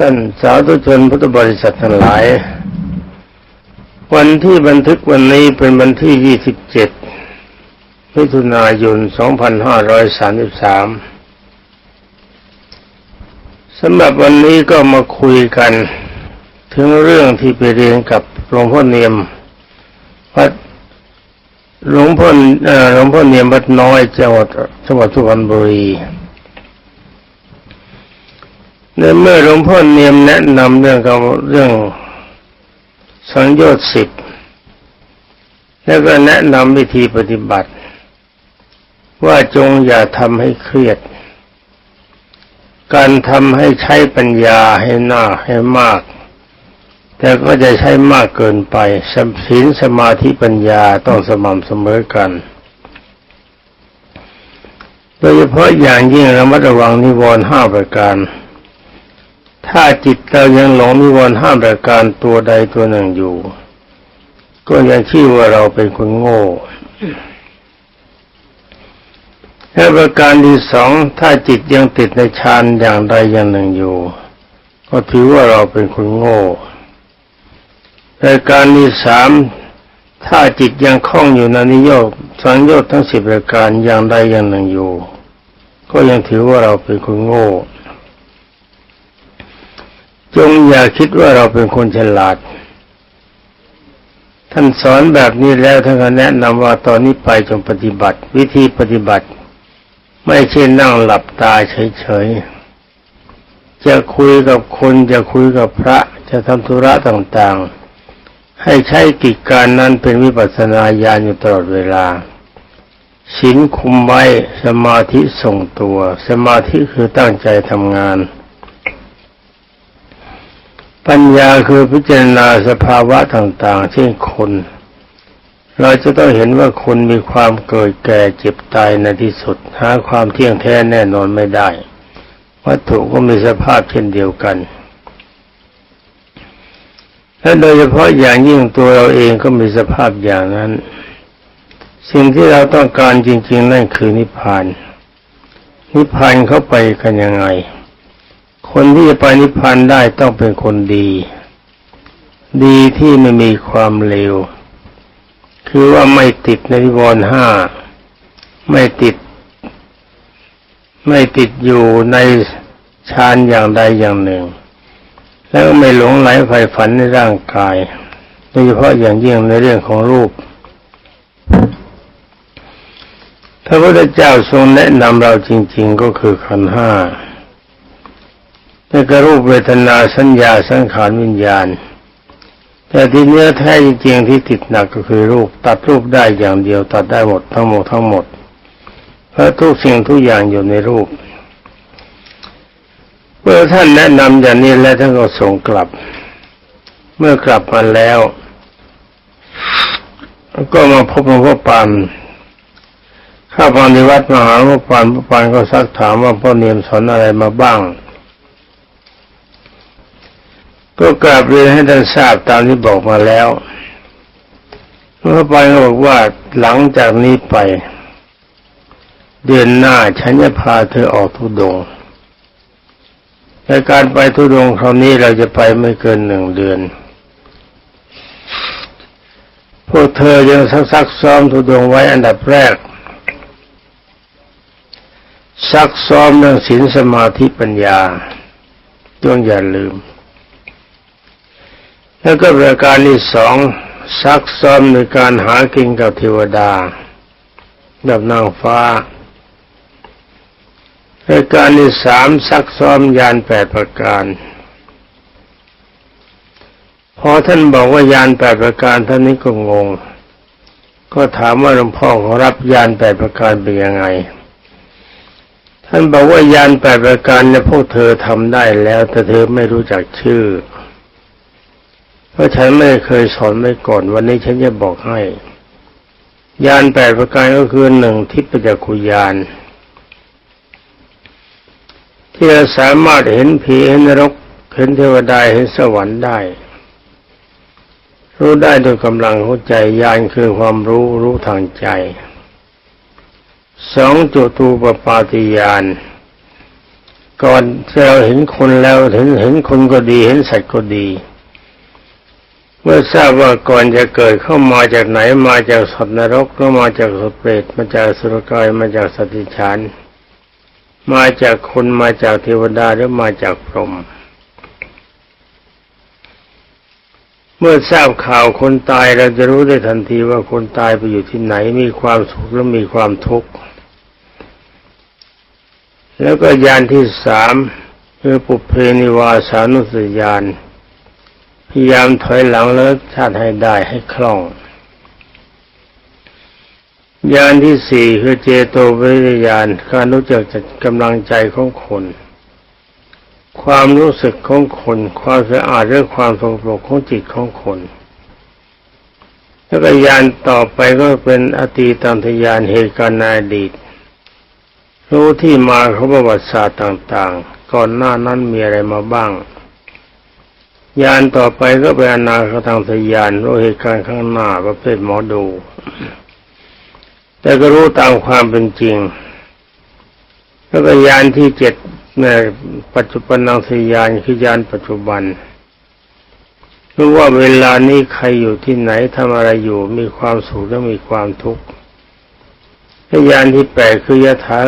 ท่านสาธุชนพุทธบริษัททั้งหลาย วันที่บันทึกวันนี้เป็นวันที่ 27มิถุนายน 2533 สำหรับวันนี้ก็มาคุยกัน ถึงเรื่องที่ไปเรียนกับหลวงพ่อเนียมวัดหลวงพ่อหลวงพ่อเนียมวัดน้อยจังหวัดจังหวัดสุพรรณบุรี ในเมื่อหลวงพ่อเนียมแนะนำเรื่องกับเรื่องสังโยชน์สิบแล้วก็แนะนำวิธีปฏิบัติ ว่าจงอย่าทำให้เครียด การทำให้ใช้ปัญญาให้หน้าให้มาก แต่ก็จะใช้มากเกินไปสัมศีลสมาธิปัญญาต้องสม่ำเสมอกันโดยเฉพาะอย่างยิ่งระมัดระวังนิวรณ์ห้าประการ ถ้าจิตเรายังหลงนิวรณ์ห้ามประการตัวใดตัวหนึ่งอยู่ ก็ยังชื่อว่าเราเป็นคนโง่และประการที่สองถ้าจิตยังติดในฌานอย่างใดอย่างหนึ่งอยู่ ก็ถือว่าเราเป็นคนโง่รายการที่สามถ้าจิตยังคล้องอยู่ในนิยกสังโยชน์ทั้งสิบรายการอย่างใดอย่างหนึ่งอยู่ ก็ยังถือว่าเราเป็นคนโง่ จงอย่าคิดว่าเราเป็นคนฉลาด ท่านสอนแบบนี้แล้วท่านก็แนะนำว่าตอนนี้ไปจงปฏิบัติ วิธีปฏิบัติ ไม่ใช่นั่งหลับตาเฉยๆ จะคุยกับคนจะคุยกับพระจะทำธุระต่างๆ ให้ใช้กิจการนั้นเป็นวิปัสสนาญาณอยู่ตลอดเวลาศีลคุมไว้สมาธิส่งตัว สมาธิคือตั้งใจทำงาน ปัญญาคือพิจารณาสภาวะต่างๆเช่นคน เราจะต้องเห็นว่าคนมีความเกิดแก่เจ็บตายในที่สุด หาความเที่ยงแท้แน่นอนไม่ได้ วัตถุก็มีสภาพเช่นเดียวกันและโดยเฉพาะอย่างยิ่งตัวเราเองก็มีสภาพอย่างนั้น สิ่งที่เราต้องการจริง ๆ นั่นคือนิพพาน นิพพานเข้าไปกันยังไง คนที่จะไปนิพพานได้ต้องเป็นคนดี ดีที่ไม่มีความเลว คือว่าไม่ติดในนิวรณ์ห้า ไม่ติด ไม่ติดอยู่ในฌานอย่างใดอย่างหนึ่ง แล้วไม่หลงไหลใฝ่ฝันในร่างกายโดยเฉพาะอย่างยิ่งในเรื่องของรูปพระพุทธเจ้าทรงแนะนำเราจริง ๆ ก็คือขันห้า นี่ก็รูปเวทนาสัญญาสังขารวิญญาณ แต่ที่เนื้อแท้จริงๆที่ติดหนักก็คือรูปตัดรูปได้อย่างเดียวตัดได้หมดทั้งหมดทั้งหมด เพราะทุกสิ่งทุกอย่างอยู่ในรูปเมื่อท่านแนะนำอย่างนี้แล้วท่านก็ส่งกลับ เมื่อกลับมาแล้ว ก็มาพบหลวงพ่อปานข้าพานในวัดมหาหลวงพ่อปานพระปานก็ซักถามว่าพ่อเนียมสอนอะไรมาบ้าง ก็กราบเรียนให้ท่านทราบตามที่บอกมาแล้วหลวงพ่อไปบอกว่าหลังจากนี้ไป เดือนหน้าฉันจะพาเธอออกทุดงในการไปทุดงคราวนี้เราจะไปไม่เกินหนึ่งเดือน พวกเธอยังซักซักซ้อมทุดงไว้อันดับแรก ซักซ้อมเรื่องศีลสมาธิปัญญาจงอย่าลืม แล้วก็ประการที่สองซักซ้อมในการหากินกับเทวดาแบบนางฟ้ารายการที่สามซักซ้อมยานแปดประการพอท่านบอกว่ายานแปดประการท่านนี้ก็งง ก็ถามว่าหลวงพ่อของรับยานแปดประการเป็นยังไง ท่านบอกว่ายานแปดประการเนี่ยพวกเธอทำได้แล้วแต่เธอไม่รู้จักชื่อ เพราะฉันไม่เคยสอนไว้ก่อน วันนี้ฉันจะบอกให้ ยานแปดประการก็คือหนึ่งทิพยจักขุยาน ที่เราสามารถเห็นผีเห็นนรกเห็นเทวดาเห็นสวรรค์ได้ รู้ได้โดยกำลังหัวใจยานคือความรู้รู้ทางใจสองจุตูปปาติยานก่อนเราเห็นคนแล้วเห็นเห็นคนก็ดี เห็นสัตว์ก็ดี เมื่อทราบว่าก่อนจะเกิดเข้ามาจากไหนมาจากสัตว์นรกหรือมาจากสัตว์เปรตมาจากสุรกายมาจากสติฉาน มาจากคนมาจากเทวดาหรือมาจากพรหมเมื่อทราบข่าวคนตายเราจะรู้ได้ทันทีว่าคนตายไปอยู่ที่ไหนมีความสุขหรือมีความทุกข์แล้วก็ยานที่สามคือปุเพนิวาสานุสยาน พยายามถอยหลังเลิกชาติให้ได้ให้คล่องยานที่สี่คือเจโตวิญญาณการรู้จักจัดกำลังใจของคน ความรู้สึกของคน ความสะอาดหรือความสงบของจิตของคนแล้วก็ยานต่อไปก็เป็นอตีตันทยานเหตุการณ์ในอดีต รู้ที่มาของประวัติศาสตร์ต่าง ๆ ก่อนหน้านั้นมีอะไรมาบ้าง ยานต่อไปก็เป็นอนาคตังทยานรู้เหตุการณ์ข้างหน้าประเภทหมอดู แต่ก็รู้ตามความเป็นจริงแล้วก็ยานที่เจ็ดในปัจจุบันนังสยานคือยานปัจจุบันรู้ว่าเวลานี้ใครอยู่ที่ไหนทำอะไรอยู่มีความสุขและมีความทุกข์และยานที่แปดคือยถา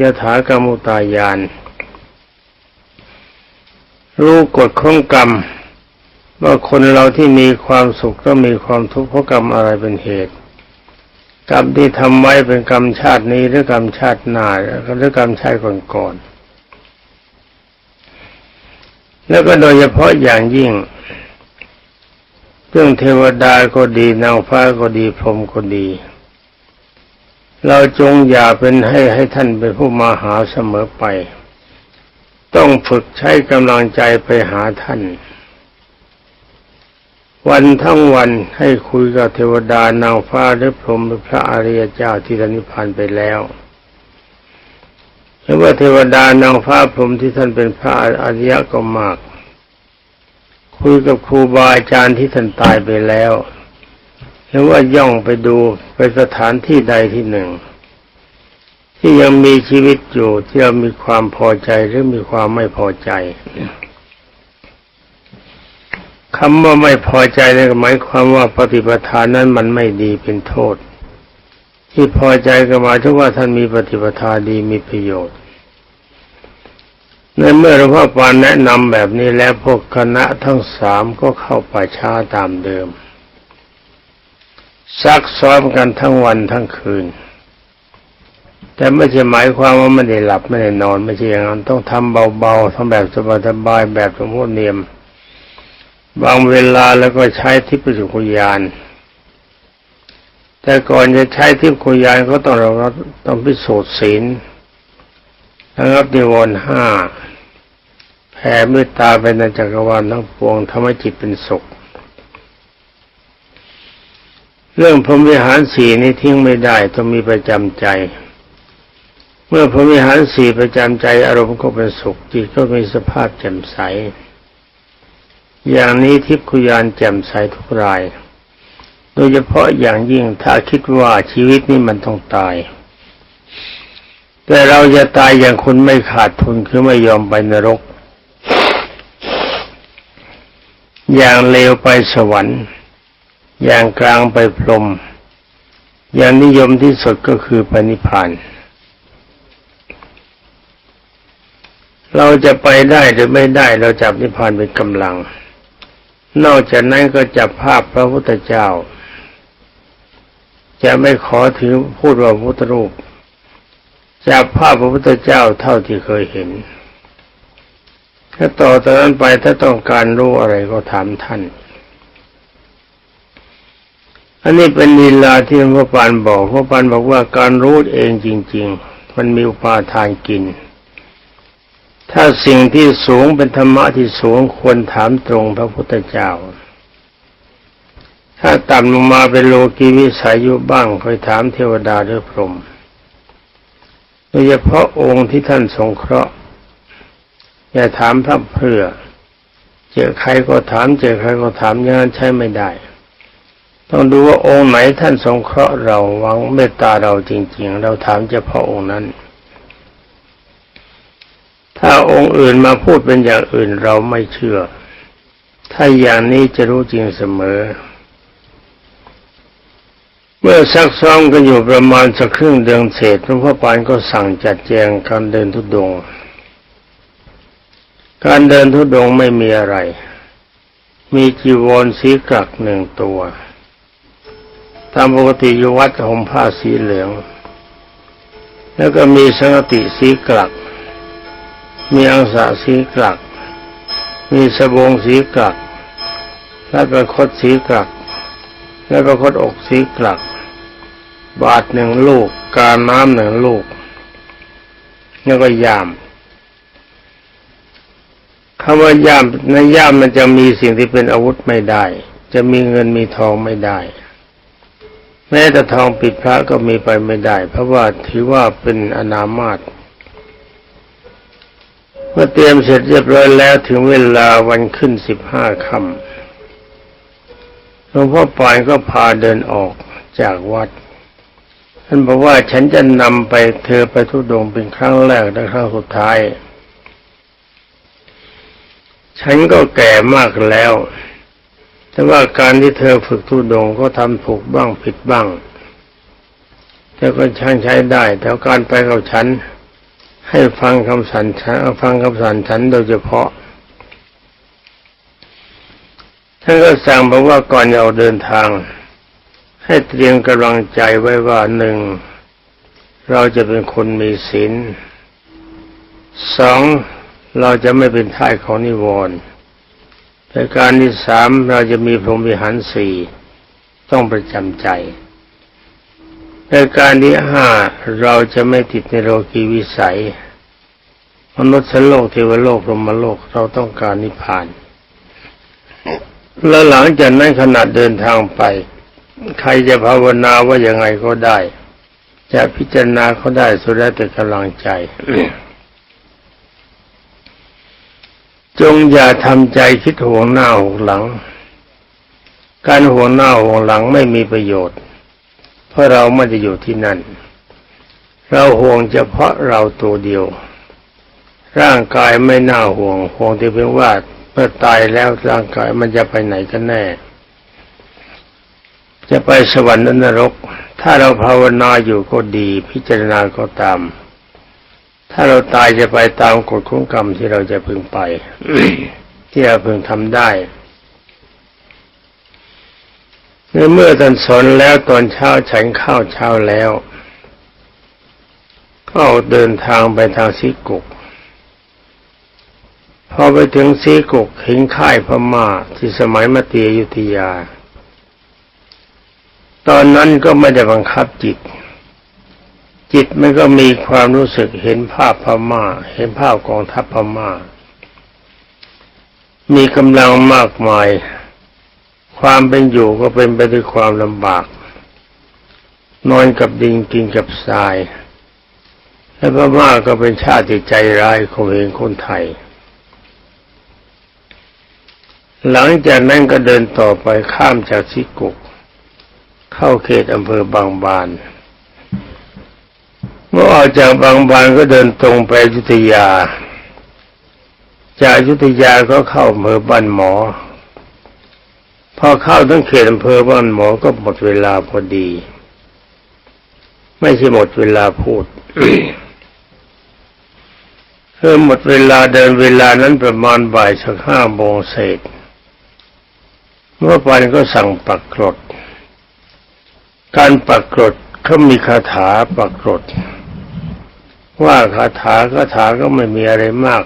ยถากรรมุตายานรู้กฎของกรรม ว่าคนเราที่มีความสุขก็มีความทุกข์เพราะกรรมอะไรเป็นเหตุ กรรมที่ทำไว้เป็นกรรมชาตินี้หรือกรรมชาติหน้าหรือกรรมชาติก่อนๆแล้วก็โดยเฉพาะอย่างยิ่งเรื่องเทวดาก็ดีนางฟ้าก็ดีพรหมก็ดี เราจงอย่าเป็นให้ให้ท่านเป็นผู้มาหาเสมอไป ต้องฝึกใช้กำลังใจไปหาท่าน วันทั้งวันให้คุยกับเทวดานางฟ้าหรือพรหมหรือพระอริยเจ้าที่ท่านนิพพานไปแล้วหรือว่าเทวดานางฟ้าพรหมที่ท่านเป็นพระอริยก็มาก คุยกับครูบาอาจารย์ที่ท่านตายไปแล้วหรือว่าย่องไปดูไปสถานที่ใดที่หนึ่ง ที่ยังมีชีวิตอยู่ที่เรามีความพอใจหรือมีความไม่พอใจ คำว่าไม่พอใจนั่นหมายความว่าปฏิปทานนั้นมันไม่ดีเป็นโทษ ที่พอใจก็หมายถึงว่าท่านมีปฏิปทาดีมีประโยชน์ในเมื่อหลวงพ่อปานแนะนำแบบนี้แล้วพวกคณะทั้งสามก็เข้าป่าช้าตามเดิม ซักซ้อมกันทั้งวันทั้งคืน แต่ไม่ใช่หมายความว่าไม่ได้หลับไม่ได้นอน ไม่ใช่อย่างนั้นต้องทำเบาๆทำแบบสบายๆแบบสมมติเนียม บางเวลาแล้วก็ใช้ทิพยจุคุยาน แต่ก่อนจะใช้ทิพยคุยานก็ต้องเราต้องพิสูจน์ศีลนะครับนิวรณ์ห้าแผ่เมตตาไปในจักรวาลทั้งปวงทำให้จิตเป็นสุข เรื่องพรหมวิหารสี่นี้ทิ้งไม่ได้ต้องมีประจำใจ เมื่อพรหมวิหารสี่ประจำใจอารมณ์ก็เป็นสุขจิตก็มีสภาพแจ่มใส อย่างนี้ทิพคุยานแจ่มใสทุกราย โดยเฉพาะอย่างยิ่งถ้าคิดว่าชีวิตนี้มันต้องตาย แต่เราจะตายอย่างคนไม่ขาดทุนคือไม่ยอมไปนรก อย่างเลวไปสวรรค์ อย่างกลางไปพรหมอย่างนิยมที่สุดก็คือปณิพานเราจะไปได้หรือไม่ได้เราจับนิพพานเป็นกำลัง นอกจากนั้นก็จับภาพพระพุทธเจ้า จะไม่ขอถือพูดว่าพุทธรูปจับภาพพระพุทธเจ้าเท่าที่เคยเห็น ถ้าต่อจากนั้นไปถ้าต้องการรู้อะไรก็ถามท่าน อันนี้เป็นลีลาที่พระปานบอกพระปานบอกว่าการรู้เองจริง ๆ มันมีอุปาทานกิน ถ้าสิ่งที่สูงเป็นธรรมะที่สูงควรถามตรงพระพุทธเจ้า ถ้าต่ำลงมาเป็นโลกีวิสัยอยู่บ้างคอยถามเทวดาหรือพรหมโดยเฉพาะองค์ที่ท่านสงเคราะห์อย่าถามพระเพื่อ เจอใครก็ถามเจอใครก็ถามอย่างนั้นใช้ไม่ได้ ต้องดูว่าองค์ไหนท่านสงเคราะห์เราหวังเมตตาเราจริง ๆ เราถามเฉพาะองค์นั้น ถ้าองค์อื่นมาพูดเป็นอย่างอื่นเราไม่เชื่อ ถ้าอย่างนี้จะรู้จริงเสมอ เมื่อซักซ้อมกันอยู่ประมาณสักครึ่งเดือนเศษหลวงพ่อปานก็สั่งจัดแจงการเดินทุดงค์การเดินทุดงค์ไม่มีอะไร มีจีวรสีกรักหนึ่งตัวตามปกติอยู่วัดห่มผ้าสีเหลือง แล้วก็มีสังฆติสีกรัก มีอังสะสีกรัก มีสบงสีกรัก และประคตสีกรัก และประคตอกสีกรัก บาทหนึ่งลูก การน้ำหนึ่งลูก แล้วก็ยามคำว่ายามในย่ามมันจะมีสิ่งที่เป็นอาวุธไม่ได้ จะมีเงินมีทองไม่ได้ แม้แต่ทองปิดพระก็มีไปไม่ได้ เพราะว่าถือว่าเป็นอนามาต เมื่อเตรียมเสร็จเรียบร้อยแล้วถึงเวลาวันขึ้นสิบห้าค่ำหลวงพ่อปานก็พาเดินออกจากวัด ท่านบอกว่าฉันจะนำไปเธอไปทุดงเป็นครั้งแรกและครั้งสุดท้าย ฉันก็แก่มากแล้ว แต่ว่าการที่เธอฝึกทุดงก็ทำถูกบ้างผิดบ้างแต่ก็ช่างใช้ได้แต่การไปกับฉัน ให้ฟังคำสั่นฉันฟังคำสั่นฉันโดยเฉพาะท่านก็สั่งบอกว่าก่อนจะออกเดินทาง ให้เตรียมกำลังใจไว้ว่าหนึ่งเราจะเป็นคนมีศีลสองเราจะไม่เป็นท่ายของนิวรณ์แต่การที่สามเราจะมีพรหมวิหารสี่ต้องประจำใจ ในการที่ห้าเราจะไม่ติดในโลกีวิสัย มนุษย์โลกเทวโลกพรมโลกเราต้องการนิพพาน แล้วหลังจากนั้นขณะเดินทางไป ใครจะภาวนาว่ายังไงก็ได้ จะพิจารณาเขาได้สุดแล้วแต่กำลังใจ จงอย่าทำใจคิดห่วงหน้าห่วงหลัง การห่วงหน้าห่วงหลังไม่มีประโยชน์ เพราะเราไม่ได้อยู่ที่นั่น เราห่วงเฉพาะเราตัวเดียว ร่างกายไม่น่าห่วงห่วงที่เพียงว่าเมื่อตายแล้วร่างกายมันจะไปไหนกันแน่ จะไปสวรรค์นรก ถ้าเราภาวนาอยู่ก็ดี พิจารณาก็ตาม ถ้าเราตายจะไปตามกฎของกรรมที่เราจะพึงไปที่เราพึงทำได้ ในเมื่อท่านสอนแล้วตอนเช้าฉันข้าวเช้าแล้ว ก็เดินทางไปทางซีกุก พอไปถึงซีกุกเห็นค่ายพม่าที่สมัยมาเตียยุธยา ตอนนั้นก็ไม่ได้บังคับจิต จิตมันก็มีความรู้สึกเห็นภาพพม่า เห็นภาพกองทัพพม่ามีกำลังมากมาย ความเป็นอยู่ก็เป็นไปด้วยความลำบาก นอนกับดินกินกับทราย และพม่าก็เป็นชาติใจร้ายของเองคนไทย หลังจากนั้นก็เดินต่อไปข้ามจากซิกุก เข้าเขตอำเภอบางบาน เมื่อออกจากบางบานก็เดินตรงไปยุธยา จากยุธยาก็เข้าอำเภอบ้านหมอ พอเข้าทั้งเขตอำเภอบ้านหมอก็หมดเวลาพอดี ไม่ใช่หมดเวลาพูดเพื่อหมดเวลาเดินเวลานั้นประมาณบ่ายสักห้าโมงเศษเมื่อปันก็สั่งปักกรด การปักกรดเขามีคาถาปักกรด ว่าคาถาคาถาก็ไม่มีอะไรมาก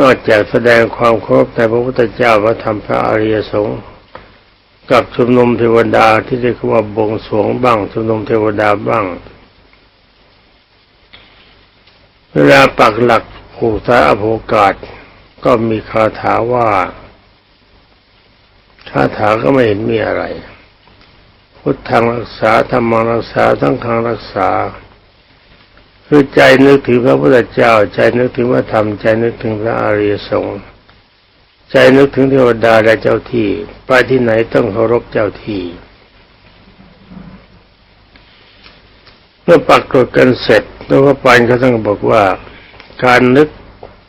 นอกจากแสดงความเคารพในพระพุทธเจ้าพระธรรมพระอริยสงฆ์กับชุมนุมเทวดาที่เรียกว่าบงสวงบ้างชุมนุมเทวดาบ้าง เวลาปักหลักผูกสาอโภกาศก็มีคาถาว่าคาถาก็ไม่เห็นมีอะไร พุทธังรักษาธรรมังรักษาทั้งขังรักษา คือใจนึกถึงพระพุทธเจ้า ใจนึกถึงพระธรรม ใจนึกถึงพระอริยสงฆ์ใจนึกถึงเทวดาและเจ้าที่ ไปที่ไหนต้องเคารพเจ้าที่ เมื่อปักกฎกันเสร็จหลวงพ่อปานก็ต้องบอกว่า การนึก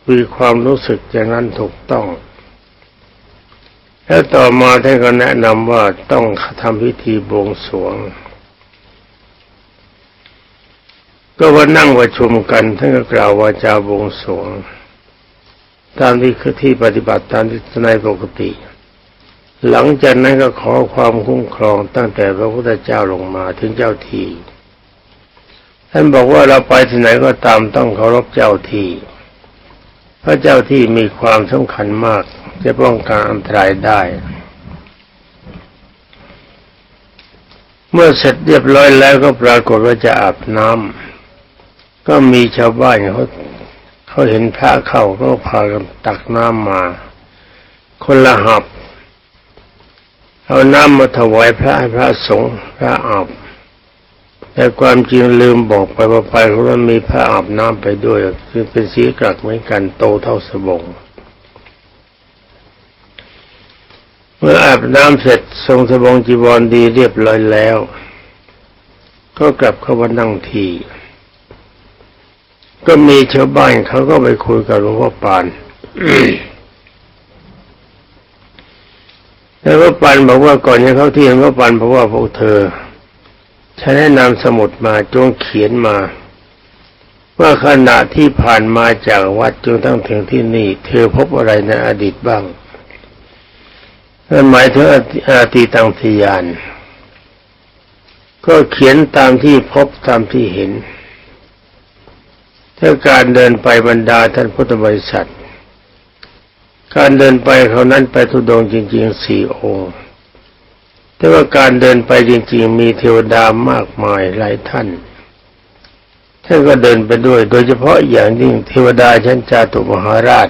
มีความรู้สึกอย่างนั้นถูกต้อง แล้วต่อมาท่านก็แนะนำว่าต้องทำพิธีบวงสรวง ก็ว่านั่งประชุมกันท่านก็กล่าววาจาบวงสรวงตามที่คือที่ปฏิบัติตามที่ในปกติ หลังจากนั้นก็ขอความคุ้มครองตั้งแต่พระพุทธเจ้าลงมาถึงเจ้าที่ท่านบอกว่าเราไปที่ไหนก็ตามต้องเคารพเจ้าที่พระเจ้าที่มีความสำคัญมาก จะป้องกันอันตรายได้ เมื่อเสร็จเรียบร้อยแล้วก็ปรากฏว่าจะอาบน้ำ ก็มีชาวบ้านเขาเขาเห็นพระเข้าก็พากันตักน้ำมา คนละหับเอาน้ำมาถวายพระให้พระสงฆ์พระอาบแต่ความจริงลืมบอกไปว่าไปเพราะว่ามีพระอาบน้ำไปด้วยคือเป็นสีกรักเหมือนกันโตเท่าสบงเมื่ออาบน้ำเสร็จทรงสบงจีวรดีเรียบร้อยแล้ว ก็กลับเข้ามานั่งที ก็มีชาวบ้านเขาก็ไปคุยกับหลวงพ่อปานแล้วพระปันบอกว่าก่อนจะเข้าที่หลวงพ่อปันเพราะว่าพวกเธอฉันแนะนำสมุดมาจงเขียนมา ว่าขณะที่ผ่านมาจากวัดจนตั้งถึงที่นี่ เธอพบอะไรในอดีตบ้างนั่นหมายถึงอาติตังทยาน ก็เขียนตามที่พบตามที่เห็น ถ้าการเดินไปบรรดาท่านพุทธบริษัท การเดินไปเขานั้นไปทุดงจริงๆสี่องค์ แต่ว่าการเดินไปจริงๆ มีเทวดามากมายหลายท่านท่านก็เดินไปด้วย โดยเฉพาะอย่างยิ่งเทวดาชั้นจาตุมหาราช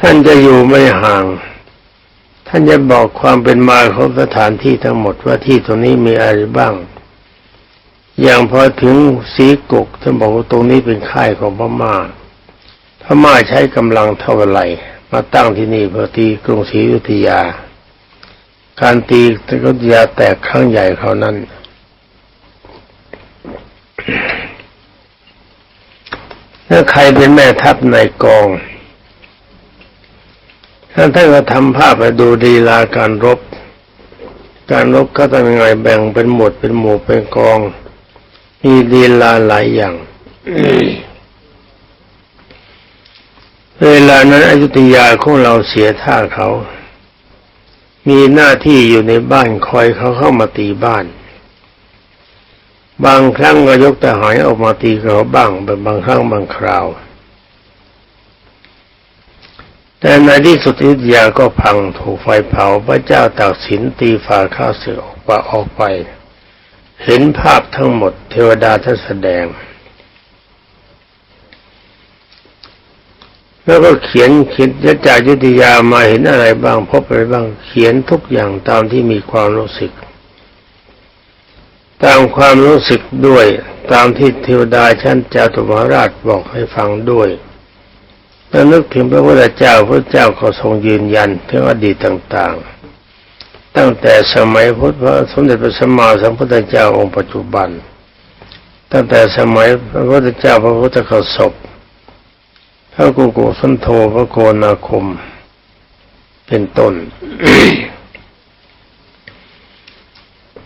ท่านจะอยู่ไม่ห่าง ท่านจะบอกความเป็นมาของสถานที่ทั้งหมดว่าที่ตรงนี้มีอะไรบ้าง อย่างพอถึงสีกกท่านบอกว่าตรงนี้เป็นค่ายของพม่าพม่าใช้กำลังเท่าไหร่มาตั้งที่นี่เพื่อตีกรุงศรีอยุธยา การตีกรุงศรีอยุธยาแตกครั้งใหญ่เขานั้น ถ้าใครเป็นแม่ทัพในกองท่านท่านก็ทำภาพไปดูดีลาการรบ การรบเขาทำยังไงแบ่งเป็นหมวดเป็นหมู่เป็นกอง มีดีลาหลายอย่าง เวลานั้นอยุธยาของเราเสียท่าเขา มีหน้าที่อยู่ในบ้านคอยเขาเข้ามาตีบ้าน บางครั้งก็ยกทหารออกมาตีเขาบ้างเป็นบางครั้งบางคราว แต่ในที่สุดอยุธยาก็พังถูกไฟเผาพระเจ้าตากสินตีฝาข้าศึกออกไปออกไป เห็นภาพทั้งหมด เทวดาท่านแสดง แล้วก็เขียนเขียนจายุทธยามาเห็นอะไรบ้าง พบอะไรบ้าง เขียนทุกอย่างตามที่มีความรู้สึก ตามความรู้สึกด้วย ตามที่เทวดาชั้นจาตุมหาราชบอกให้ฟังด้วยแล้วนึกถึงพระพุทธเจ้าพระเจ้าก็ทรงยืนยันถึงอดีตต่าง ๆ ตั้งแต่สมัยพุทธพระสมเด็จพระสัมมาสัมพุทธเจ้าองค์ปัจจุบัน ตั้งแต่สมัยพระพุทธเจ้าพระพุทธกสบพพระกุกุสันโธพระโกนาคม เป็นต้น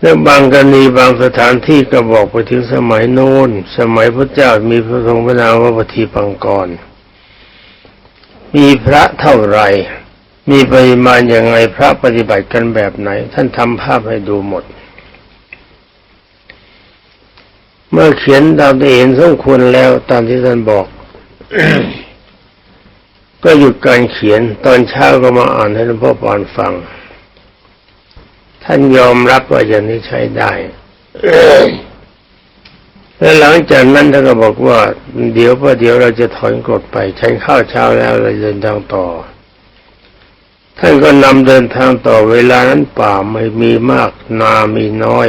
และบางกรณีบางสถานที่ก็บอกไปถึงสมัยโน้น สมัยพระเจ้ามีพระทรงพระนามว่าปฏิปังกร มีพระเท่าไหร มีปริมาณอย่างไรพระปฏิบัติกันแบบไหน ท่านทำภาพให้ดูหมด เมื่อเขียนตามที่เห็นสมควรแล้วตามที่ท่านบอก ก็หยุดการเขียนตอนเช้าก็มาอ่านให้หลวงพ่อปานฟัง ท่านยอมรับว่าอย่างนี้ใช้ได้แล้วหลังจากนั้นท่านก็บอกว่า เดี๋ยวพอเดี๋ยวเราจะถอนกฎไปใช้ข้าวเช้าแล้วเราเดินทางต่อ ท่านก็นำเดินทางต่อเวลานั้นป่าไม่มีมากนามีน้อย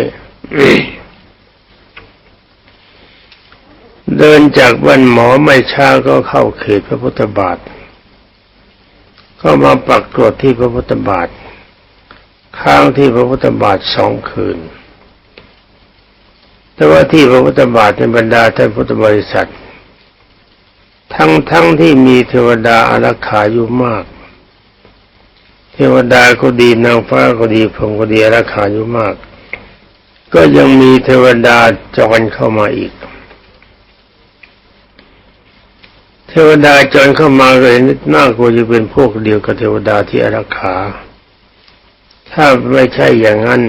เดินจากบ้านหมอไม่ช้าก็เข้าเขตพระพุทธบาท ก็มาปักกรดที่พระพุทธบาท ค้างที่พระพุทธบาทสองคืน แต่ว่าที่พระพุทธบาทในบรรดาท่านพุทธบริษัท ทั้งทั้งที่มีเทวดาอารักขาอยู่มาก เทวดาก็ดีนางฟ้าก็ดีพรหมก็ดีอารักขาอยู่มาก ก็ยังมีเทวดาจรเข้ามาอีก เทวดาจรเข้ามาก็เห็นน่ากลัวจะเป็นพวกเดียวกับเทวดาที่อารักขาถ้าไม่ใช่อย่างนั้น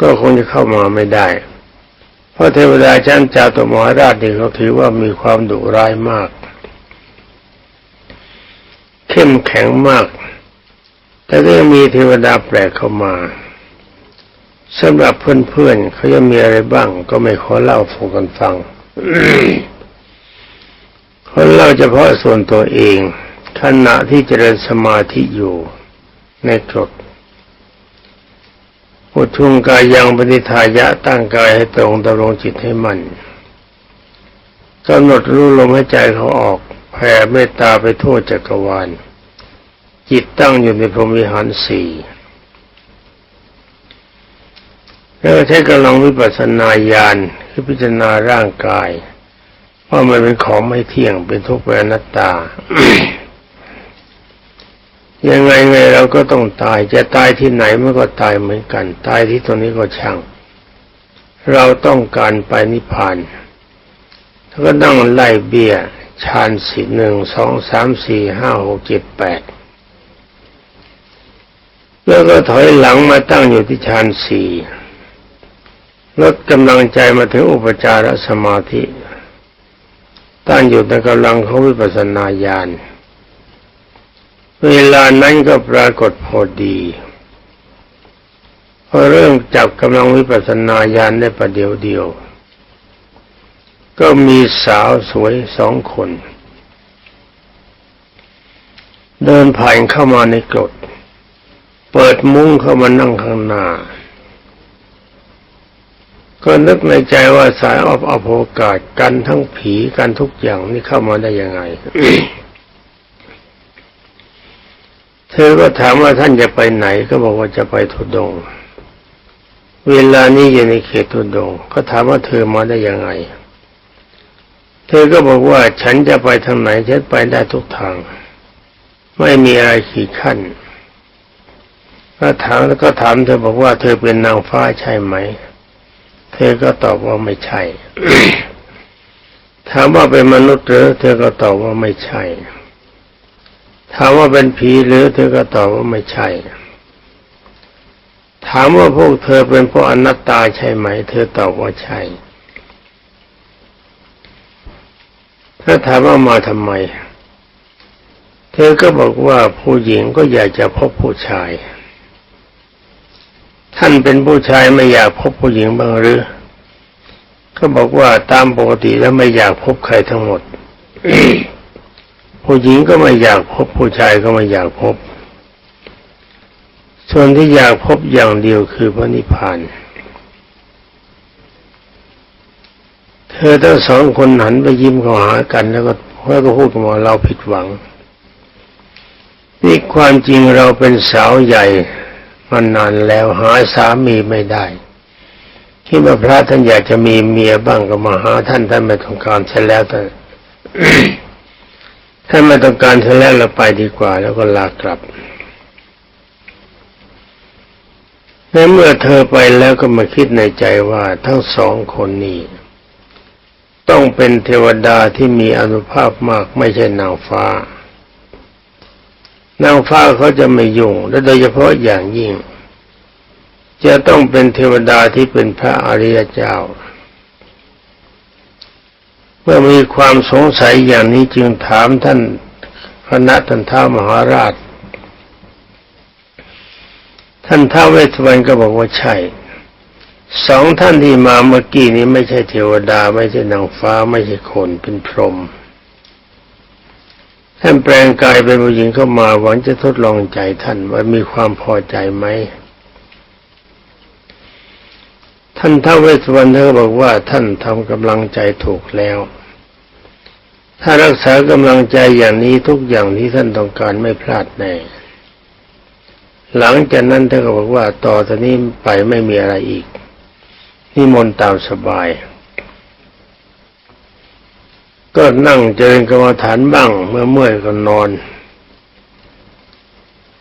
ก็คงจะเข้ามาไม่ได้ เพราะเทวดาชั้นจาตุมหาราชนี่เขาถือว่ามีความดุร้ายมาก เข้มแข็งมาก แต่ก็ยังมีเทวดาแปลกเข้ามาสำหรับเพื่อนๆเขาจะมีอะไรบ้าง ก็ไม่ขอเล่าสู่กันฟังคนเล่าเฉพาะส่วนตัวเองขณะที่เจริญสมาธิอยู่ในกรดพุทุงกายยังปฏิทายะตั้งกายให้ตรงดำรงจิตให้มั่นกำหนดรู้ลมหายใจเขาออกแผ่เมตตาไปทั่วจักรวาล จิตตั้งอยู่ในพรหมวิหารสี่แล้วใช้กำลังวิปัสสนาญาณคือพิจารณาร่างกายว่ามันเป็นของไม่เที่ยงเป็นทุกข์เป็นอนัตตา ยังไงไงเราก็ต้องตายจะตายที่ไหนมันก็ตายเหมือนกัน ตายที่ตรงนี้ก็ช่าง เราต้องการไปนิพพานก็นั่งไล่เบี้ยชานสี่หนึ่งสองสามสี่ห้าหกเจ็ดแปด แล้วก็ถอยหลังมาตั้งอยู่ที่ชานสี่ลดกำลังใจมาถึงอุปจารสมาธิ ตั้งอยู่ในกำลังของวิปัสสนาญาณเวลานั้นก็ปรากฏพอดีพอเริ่มจับกำลังวิปัสสนาญาณได้ประเดียวเดียว ก็มีสาวสวยสองคน เดินผ่านเข้ามาในกรด เปิดมุ้งเข้ามานั่งข้างหน้า ก็นึกในใจว่าสายออบอโอกาสกันทั้งผีกันทุกอย่างนี่เข้ามาได้ยังไง เธอก็ถามว่าท่านจะไปไหน ก็บอกว่าจะไปทุดง เวลานี้อยู่ในเขตทุดง ก็ถามว่าเธอมาได้ยังไง เธอก็บอกว่าฉันจะไปทางไหนฉันไปได้ทุกทาง ไม่มีอะไรขีดขั้น ก็ถามแล้วก็ถามเธอบอกว่าเธอเป็นนางฟ้าใช่ไหม เธอก็ตอบว่าไม่ใช่ ถามว่าเป็นมนุษย์หรือ เธอก็ตอบว่าไม่ใช่ ถามว่าเป็นผีหรือ เธอก็ตอบว่าไม่ใช่ ถามว่าพวกเธอเป็นพวกอนัตตาใช่ไหม เธอตอบว่าใช่ถ้าถามว่ามาทำไม เธอก็บอกว่าผู้หญิงก็อยากจะพบผู้ชาย ท่านเป็นผู้ชายไม่อยากพบผู้หญิงบ้างหรือ ก็บอกว่าตามปกติแล้วไม่อยากพบใครทั้งหมด ผู้หญิงก็ไม่อยากพบผู้ชายก็ไม่อยากพบ ส่วนที่อยากพบอย่างเดียวคือพระนิพพานเธอทั้งสองคนหันไปยิ้มเข้าหากัน แล้วก็แล้วก็พูดกันว่าเราผิดหวังนี่ความจริงเราเป็นสาวใหญ่ มานานแล้วหาสามีไม่ได้คิดว่าพระท่านอยากจะมีเมียบ้างก็มาหาท่านท่านไม่ต้องการใช่แล้วแต่ถ้านไม่ต้องการเธอแล้วเราไปดีกว่า แล้วก็ลากลับในเมื่อเธอไปแล้วก็มาคิดในใจว่าทั้งสองคนนี้ต้องเป็นเทวดาที่มีอนุภาพมากไม่ใช่นางฟ้า นางฟ้าเขาจะไม่ยุ่ง และโดยเฉพาะอย่างยิ่ง จะต้องเป็นเทวดาที่เป็นพระอริยเจ้า เมื่อมีความสงสัยอย่างนี้จึงถามท่านคณะท่านท้ามหาราช ท่านท้าวเวสสุวรรณก็บอกว่าใช่สองท่านที่มาเมื่อกี้นี้ไม่ใช่เทวดา ไม่ใช่นางฟ้าไม่ใช่คนเป็นพรหม ท่านแปลงกายเป็นผู้หญิงเข้ามาหวังจะทดลองใจท่านว่ามีความพอใจไหมท่านท้าวเวสสุวรรณเธอบอกว่าท่านทำกำลังใจถูกแล้ว ถ้ารักษากำลังใจอย่างนี้ทุกอย่างที่ท่านต้องการไม่พลาดแน่ หลังจากนั้นท่านก็บอกว่าต่อจากนี้ไปไม่มีอะไรอีกนิมนต์ตามสบาย ก็นั่งเจริญกรรมฐานบ้าง เมื่อเมื่อยก็นอน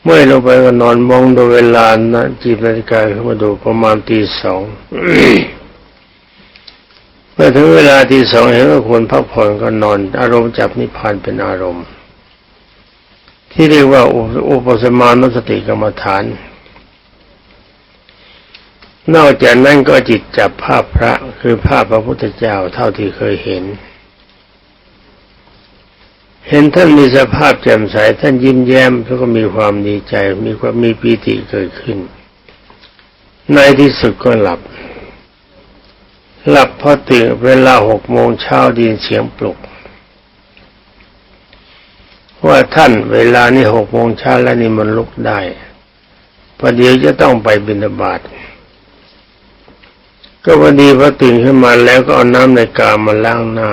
เมื่อยลงไปก็นอนมองดูเวลานะจีบนาฬิกาเข้ามาดูประมาณตีสองเมื่อถึงเวลาตีสองเห็นว่าควรพักผ่อนก็นอน อารมณ์จับนิพพานเป็นอารมณ์ ที่เรียกว่าอุปสมานุสติกรรมฐาน นอกจากนั้นก็จิตจับภาพพระคือภาพพระพุทธเจ้าเท่าที่เคยเห็น เห็นท่านมีสภาพแจ่มใสท่านยิ้มแย้มแล้วก็มีความดีใจ มีความมีปีติเกิดขึ้น ในที่สุดก็หลับ หลับพอตื่นเวลาหกโมงเช้าดินเสียงปลุก ว่าท่านเวลานี้หกโมงเช้าแล้วนี่มันลุกได้ประเดี๋ยวจะต้องไปบิณฑบาตก็พอดีพอตื่นขึ้นมาแล้วก็เอาน้ำในกามาล้างหน้า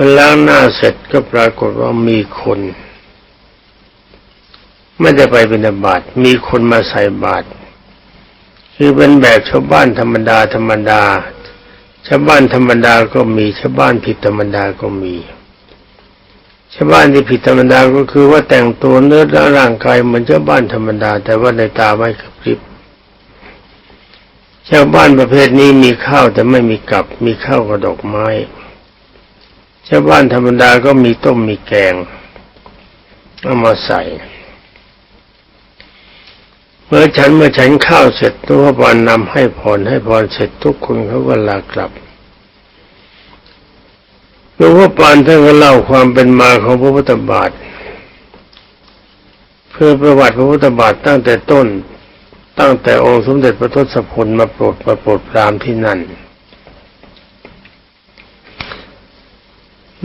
พอล้างหน้าเสร็จก็ปรากฏว่ามีคน ไม่ได้ไปบิณฑบาตมีคนมาใส่บาตรคือเป็นแบบชาวบ้านธรรมดาธรรมดาชาวบ้านธรรมดาก็มีชาวบ้านผิดธรรมดาก็มีชาวบ้านที่ผิดธรรมดาก็คือว่าแต่งตัวเนื้อและร่างกายเหมือนชาวบ้านธรรมดา แต่ว่าในตาไม่กระพริบชาวบ้านประเภทนี้มีข้าวแต่ไม่มีกับมีข้าวกับดอกไม้ ชาวบ้านธรรมดาก็มีต้มมีแกงเอามาใส่ เมื่อฉันเมื่อฉันข้าวเสร็จตัวบอลนำให้พรให้พรเสร็จทุกคนเขาก็ลากลับหลวงพ่อปานท่านก็เล่าความเป็นมาของพระพุทธบาท เพื่อประวัติพระพุทธบาทตั้งแต่ต้น ตั้งแต่องค์สมเด็จพระทศพลมาโปรดมาโปรดปรามที่นั่น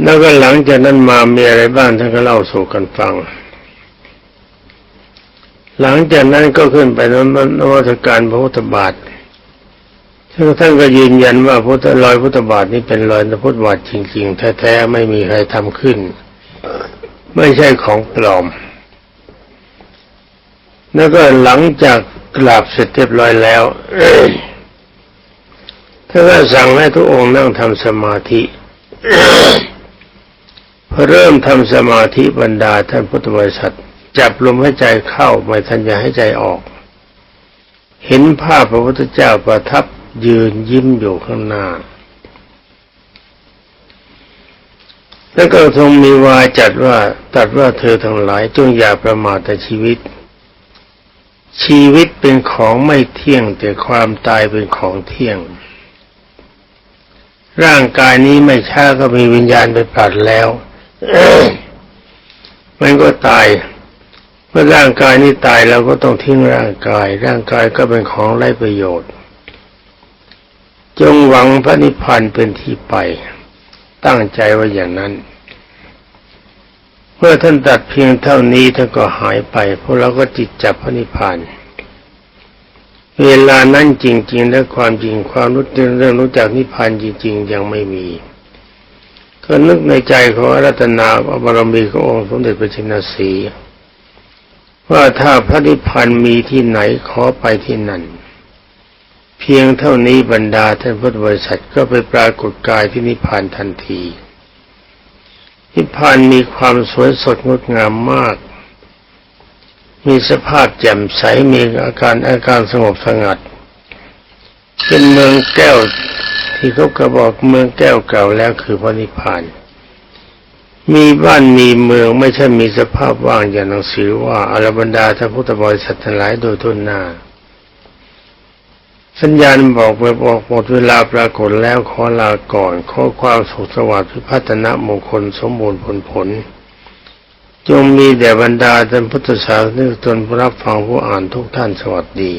แล้วก็หลังจากนั้นมามีอะไรบ้างท่านก็เล่าสู่กันฟัง หลังจากนั้นก็ขึ้นไปนนวัตการพระพุทธบาทซึ่งท่านก็ยืนยันว่าพุทธรอยพุทธบาทนี้เป็นรอยพระพุทธบาทจริง ๆ แท้ๆไม่มีใครทำขึ้น ไม่ใช่ของปลอม แล้วก็หลังจากกราบเสร็จเรียบร้อยแล้วท่านก็สั่งให้ทุกองค์นั่งทำสมาธิ เริ่มทำสมาธิบรรดาท่านพุทธบริษัท จับลมหายใจเข้าไม่ทันจะให้ใจออก เห็นภาพพระพุทธเจ้าประทับยืนยิ้มอยู่ข้างหน้า แล้วก็ทรงมีวาจัดว่าตัดว่าเธอทั้งหลายจงอย่าประมาทแต่ชีวิต ชีวิตเป็นของไม่เที่ยงแต่ความตายเป็นของเที่ยง ร่างกายนี้ไม่ช้าก็มีวิญญาณไปผลัดแล้ว มันก็ตาย เมื่อร่างกายนี้ตายเราก็ต้องทิ้งร่างกาย ร่างกายก็เป็นของไร้ประโยชน์ จงหวังพระนิพพานเป็นที่ไป ตั้งใจว่าอย่างนั้นเมื่อท่านตัดเพียงเท่านี้ท่านก็หายไปพวกเราก็จิตจับพระนิพพานเวลานั้นจริง ๆ และความจริงความรู้เรื่องรู้จักนิพพานจริง ๆ ยังไม่มี ก็นึกในใจของรัตนาบารมีขององค์สมเด็จพระชินสีว่าถ้าพระนิพพานมีที่ไหนขอไปที่นั่น เพียงเท่านี้บรรดาท่านพุทธบริษัทก็ไปปรากฏกายที่นิพพานทันที นิพพานมีความสวยสดงดงามมาก มีสภาพแจ่มใสมีอาการอาการสงบสงัด เป็นเมืองแก้วที่เขากระบอกเมืองแก้วเก่าแล้วคือพระนิพพาน มีบ้านมีเมืองไม่ใช่มีสภาพว่างอย่างหนังสือว่าอารบรรดาท่านพุทธบริษัททั้งหลายโดยทุนหน้า สัญญาณบอกไปบอกหมดเวลาปรากฏแล้วขอลาก่อน ขอความสุขสวัสดิ์พิพัฒนมงคลสมบูรณ์ผลผลจงมีแด่บรรดาท่านพุทธศาสนิกชนผู้รับฟังผู้อ่านทุกท่านสวัสดี